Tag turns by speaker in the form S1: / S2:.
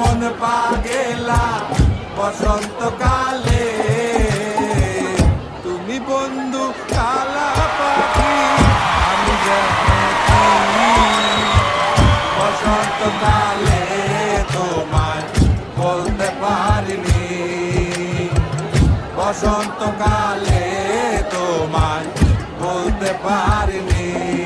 S1: মন পাগেলা, বসন্তকালে। তুমি বন্ধু কালা পাখি, আমি বসন্তকালে তোমার বলতে পারিনি। বসন্তকালে তোমার বলতে পারিনি।